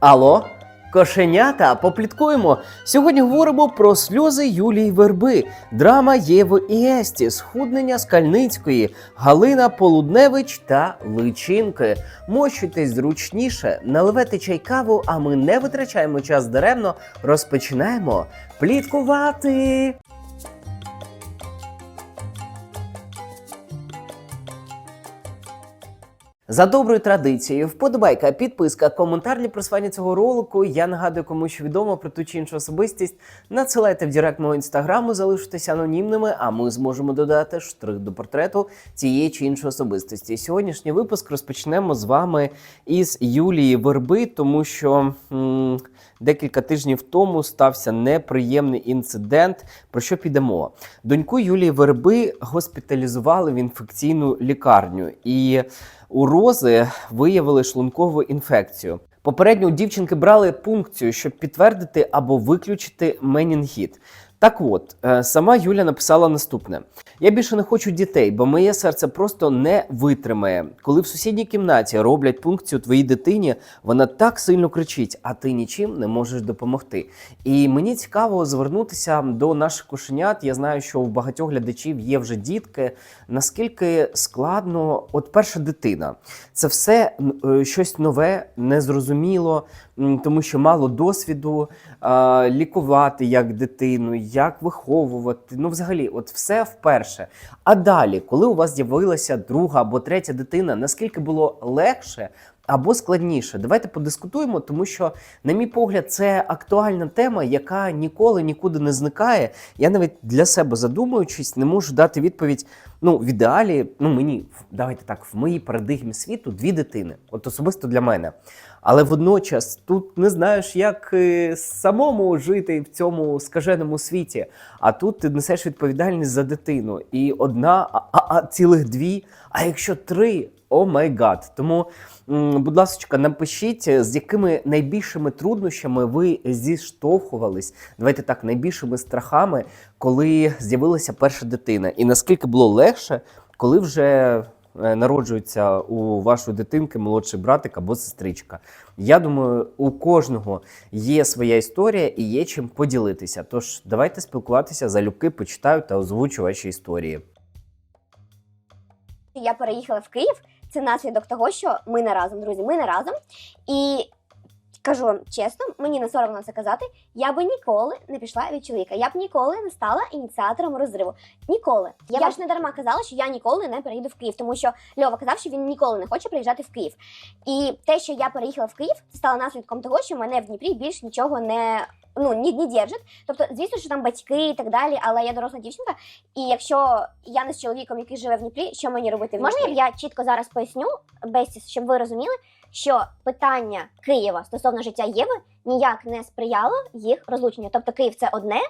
Алло, кошенята, попліткуємо. Сьогодні говоримо про сльози Юлії Верби, драма Єви і Есті, схуднення Скальницької, Галина Полудневич та Личинки. Мощуйтесь зручніше, наливайте чай каву, а ми не витрачаємо час даремно. Розпочинаємо пліткувати. За доброю традицією, вподобайка, підписка, коментар для просування цього ролику. Я нагадую, кому що відомо про ту чи іншу особистість. Надсилайте в директ мого інстаграму, залишитися анонімними, а ми зможемо додати штрих до портрету цієї чи іншої особистості. Сьогоднішній випуск розпочнемо з вами із Юлії Верби, тому що м, декілька тижнів тому стався неприємний інцидент. Про що підемо? Доньку Юлії Верби госпіталізували в інфекційну лікарню і у Рози виявили шлункову інфекцію. Попередньо у дівчинки брали пункцію, щоб підтвердити або виключити менінгіт. Так от, е, сама Юля написала наступне: я більше не хочу дітей, бо моє серце просто не витримає. Коли в сусідній кімнаті роблять пункцію твоїй дитині, вона так сильно кричить, а ти нічим не можеш допомогти. І мені цікаво звернутися до наших кошенят. Я знаю, що у багатьох глядачів є вже дітки. Наскільки складно, от перша дитина, це все е, щось нове, незрозуміло, тому що мало досвіду лікувати як дитину, як виховувати. Ну, взагалі, от все вперше. А далі, коли у вас з'явилася друга або третя дитина, наскільки було легше? Або складніше, давайте подискутуємо, тому що, на мій погляд, це актуальна тема, яка ніколи нікуди не зникає. Я навіть для себе задумуючись, не можу дати відповідь. Ну, в ідеалі, ну мені давайте так, в моїй парадигмі світу дві дитини, от особисто для мене. Але водночас тут не знаєш, як е, самому жити в цьому скаженому світі. А тут ти несеш відповідальність за дитину. І одна, а, а, а цілих дві. А якщо три, о май гад. Тому, будь ласка, напишіть, е, з якими найбільшими труднощами ви зіштовхувались. Давайте так, найбільшими страхами, коли з'явилася перша дитина, і наскільки було легше, коли вже народжується у вашої дитинки молодший братик або сестричка. Я думаю, у кожного є своя історія і є чим поділитися. Тож давайте спілкуватися залюбки, почитаю та озвучу ваші історії. Я переїхала в Київ. Це наслідок того, що ми не разом, друзі. Ми не разом. І кажу вам чесно, мені не соромно це казати. Я би ніколи не пішла від чоловіка. Я б ніколи не стала ініціатором розриву. Ніколи. Я, ж не дарма казала, що я ніколи не переїду в Київ, тому що Льова казав, що він ніколи не хоче приїжджати в Київ. І те, що я переїхала в Київ, стало наслідком того, що мене в Дніпрі більш нічого не. Ну, ні, не держить. Тобто, звісно, що там батьки і так далі, але я доросла дівчинка, і якщо я не з чоловіком, який живе в Дніпрі, що мені робити в Можна я чітко зараз поясню, Бесіс, щоб ви розуміли, що питання Києва стосовно життя Єви ніяк не сприяло їх розлученню. Тобто Київ це одне,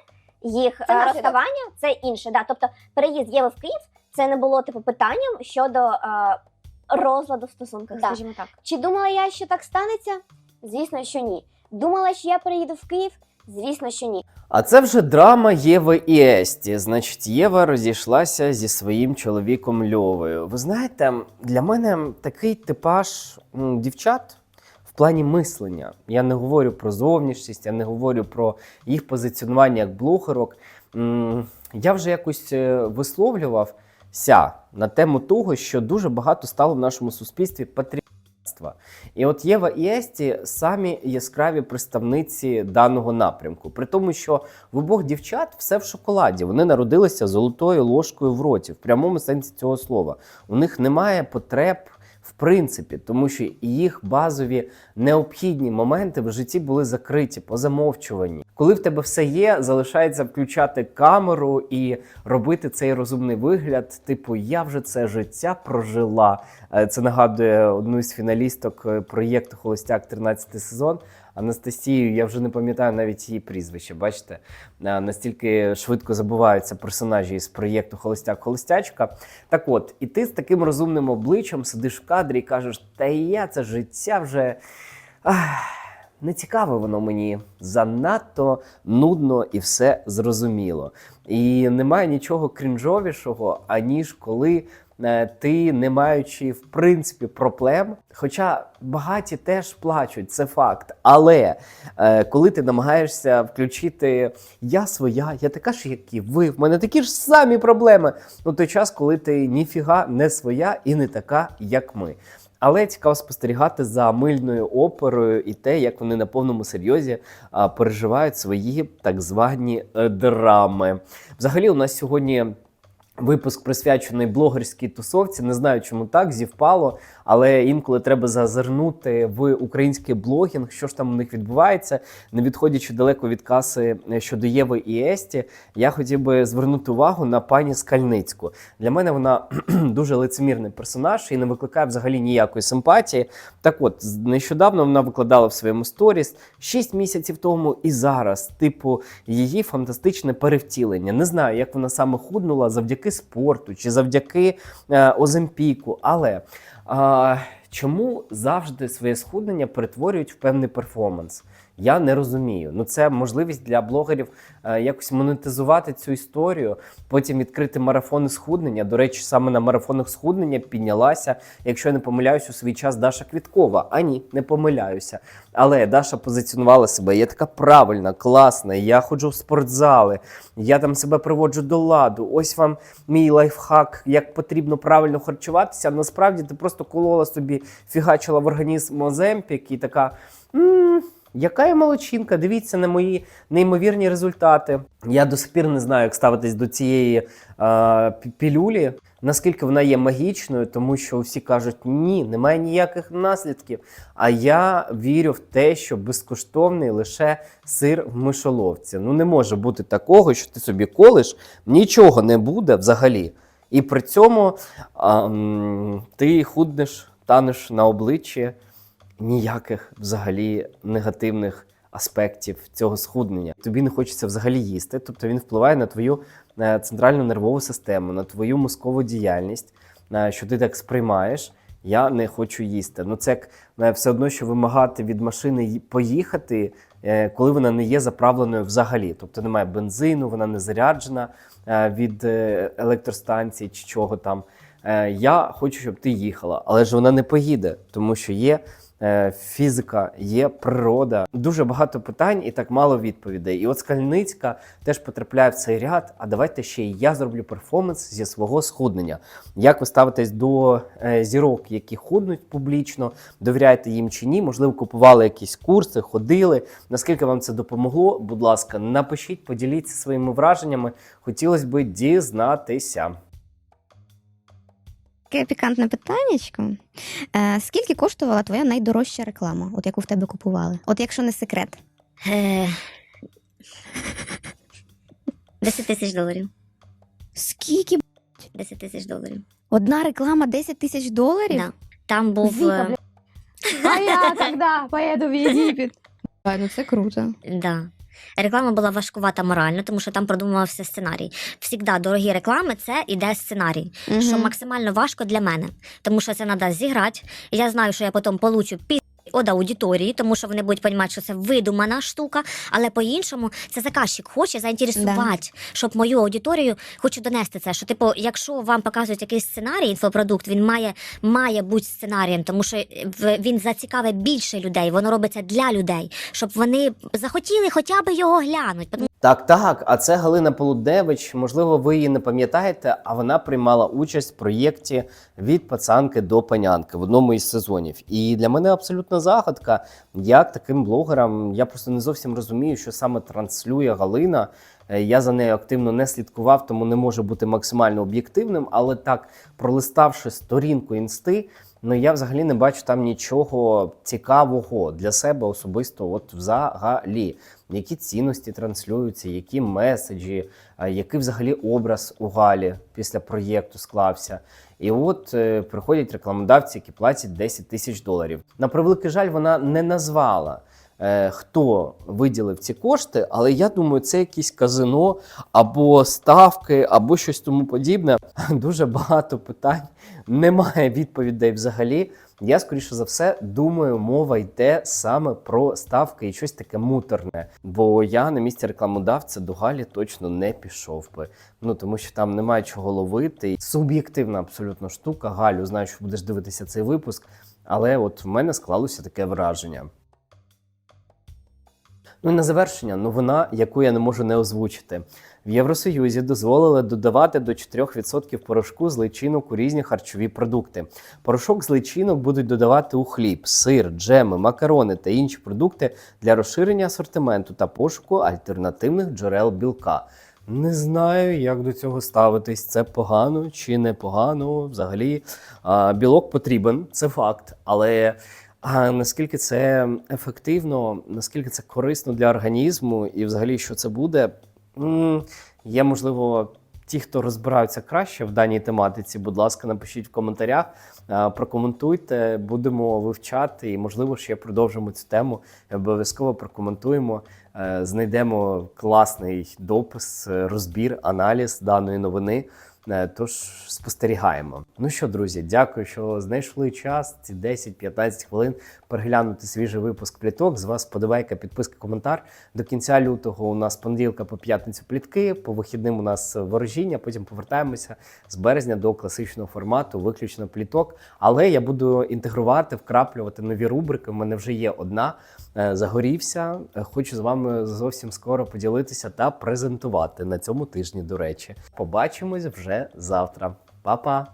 їх Це е, розставання це інше. Да. Тобто переїзд Єви в Київ це не було типу питанням щодо е, розладу в стосунках, Да. скажімо так. Чи думала я, що так станеться? Звісно, що ні. Думала, що я переїду в Київ? Звісно, що ні. А це вже драма Єви і Есті. Значить, Єва розійшлася зі своїм чоловіком Льовою. Ви знаєте, для мене такий типаж дівчат в плані мислення. Я не говорю про зовнішність, я не говорю про їх позиціонування як блогерок. Я вже якось е, висловлювався на тему того, що дуже багато стало в нашому суспільстві патріотства. І от Єва і Есті самі яскраві представниці даного напрямку. При тому, що в обох дівчат все в шоколаді. Вони народилися золотою ложкою в роті, в прямому сенсі цього слова. У них немає потреб. В принципі, тому що їх базові необхідні моменти в житті були закриті, позамовчувані. Коли в тебе все є, залишається включати камеру і робити цей розумний вигляд. Типу, я вже це життя прожила. Е, Це нагадує одну з фіналісток е, проєкту Холостяк 13 сезон. Анастасію, я вже не пам'ятаю навіть її прізвище. Бачите, настільки швидко забуваються персонажі із проєкту Холостяк Холостячка. Так от, і ти з таким розумним обличчям сидиш в кадрі і кажеш, та я це життя вже. Не цікаве воно мені занадто нудно і все зрозуміло. І немає нічого крінжовішого, аніж коли ти не маючи в принципі проблем. Хоча багаті теж плачуть, це факт. Але е, коли ти намагаєшся включити я своя, я така ж, як і ви, в мене такі ж самі проблеми. Ну той час, коли ти ніфіга не своя і не така, як ми. Але цікаво спостерігати за мильною оперою і те, як вони на повному серйозі переживають свої так звані е, драми. Взагалі, у нас сьогодні. Випуск присвячений блогерській тусовці. Не знаю, чому так зівпало, але інколи треба зазирнути в український блогінг, що ж там у них відбувається. Не відходячи далеко від каси е, щодо Єви і Есті, я хотів би звернути увагу на пані Скальницьку. Для мене вона дуже лицемірний персонаж і не викликає взагалі ніякої симпатії. Так от, нещодавно вона викладала в своєму сторіс 6 місяців тому і зараз, типу, її фантастичне перевтілення. Не знаю, як вона саме худнула завдяки спорту чи завдяки е, Оземпіку. Але е, чому завжди своє схуднення перетворюють в певний перформанс? Я не розумію. Ну, це можливість для блогерів е, якось монетизувати цю історію, потім відкрити марафони схуднення. До речі, саме на марафонах схуднення піднялася, якщо я не помиляюсь, у свій час Даша Квіткова. А ні, не помиляюся. Але Даша позиціонувала себе. Я така правильна, класна. Я ходжу в спортзали, я там себе приводжу до ладу. Ось вам мій лайфхак, як потрібно правильно харчуватися. Насправді ти просто колола собі, фігачила в організм Оземпік і така. м яка я молодчинка, дивіться на мої неймовірні результати. Я до сих пір не знаю, як ставитись до цієї е, пілюлі, наскільки вона є магічною, тому що всі кажуть, ні, немає ніяких наслідків. А я вірю в те, що безкоштовний лише сир в мишоловці. Ну не може бути такого, що ти собі колиш, нічого не буде взагалі. І при цьому м, ти худнеш, танеш на обличчі ніяких взагалі негативних аспектів цього схуднення. Тобі не хочеться взагалі їсти, тобто він впливає на твою е, центральну нервову систему, на твою мозкову діяльність, що ти так сприймаєш. Я не хочу їсти. Ну це як е, все одно, що вимагати від машини поїхати, е, коли вона не є заправленою взагалі. Тобто немає бензину, вона не заряджена від електростанції чи чого там. Я хочу, щоб ти їхала, але ж вона не поїде, тому що є фізика, є природа. Дуже багато питань і так мало відповідей. І от Скальницька теж потрапляє в цей ряд. А давайте ще й я зроблю перформанс зі свого схуднення. Як ви ставитесь до е, зірок, які худнуть публічно? Довіряєте їм чи ні? Можливо, купували якісь курси, ходили. Наскільки вам це допомогло? Будь ласка, напишіть, поділіться своїми враженнями. Хотілося б дізнатися. Таке пікантне питаннячко. Е, скільки коштувала твоя найдорожча реклама, от яку в тебе купували? От якщо не секрет. Е, 10 тисяч доларів. Скільки? б***ь? 10 тисяч доларів. Одна реклама 10 тисяч доларів? Да. Там був. Віка, е, А я когда поеду в Єгипет? Ну це круто. Да. Реклама була важкувата морально, тому що там продумувався сценарій. Всігда дорогі реклами це іде сценарій, що максимально важко для мене, тому що це треба зіграти. Я знаю, що я потім получу пі від аудиторії, тому що вони будуть розуміти, що це видумана штука, але по-іншому це заказчик хоче заінтересувати, щоб мою аудиторію хочу донести це. Що, типу, якщо вам показують якийсь сценарій, інфопродукт, він має, має бути сценарієм, тому що в- він зацікавить більше людей, воно робиться для людей, щоб вони захотіли хоча б його глянути. Так, так. А це Галина Полудевич. Можливо, ви її не пам'ятаєте, а вона приймала участь в проєкті від пацанки до панянки в одному із сезонів. І для мене абсолютно загадка, як таким блогерам. Я просто не зовсім розумію, що саме транслює Галина. Е, Я за нею активно не слідкував, тому не можу бути максимально об'єктивним. Але так, пролиставши сторінку інсти, ну я взагалі не бачу там нічого цікавого для себе особисто, от взагалі які цінності транслюються, які меседжі, який взагалі образ у Галі після проєкту склався. І от е, приходять рекламодавці, які платять 10 тисяч доларів. На превеликий жаль, вона не назвала. е, Хто виділив ці кошти, але я думаю, це якісь казино або ставки, або щось тому подібне. Дуже багато питань, немає відповідей взагалі. Я скоріше за все думаю, мова йде саме про ставки і щось таке муторне. Бо я на місці рекламодавця до Галі точно не пішов би. Ну тому що там немає чого ловити. Суб'єктивна абсолютно штука. Галю, знаю, що будеш дивитися цей випуск, але от в мене склалося таке враження. Ну і на завершення новина, яку я не можу не озвучити. В Євросоюзі дозволили додавати до 4% порошку з личинок у різні харчові продукти. Порошок з личинок будуть додавати у хліб, сир, джеми, макарони та інші продукти для розширення асортименту та пошуку альтернативних джерел білка. Не знаю, як до цього ставитись. Це погано чи не погано. Взагалі, білок потрібен, це факт. Але а наскільки це ефективно, наскільки це корисно для організму, і взагалі що це буде, є можливо. Ті, хто розбираються краще в даній тематиці, будь ласка, напишіть в коментарях, прокоментуйте, будемо вивчати і, можливо, ще продовжимо цю тему. Обов'язково прокоментуємо, е, знайдемо класний допис, розбір, аналіз даної новини. Е, Тож спостерігаємо. Ну що, друзі, дякую, що знайшли час ці 10-15 хвилин переглянути свіжий випуск пліток. З вас подобайка, підписка, коментар. До кінця лютого у нас понеділка по п'ятницю плітки. По вихідним у нас ворожіння. Потім повертаємося з березня до класичного формату, виключно пліток. Але я буду інтегрувати, вкраплювати нові рубрики. У мене вже є одна. Е, Загорівся. Е, Хочу з вами зовсім скоро поділитися та презентувати на цьому тижні. До речі, побачимось вже завтра. Па-па!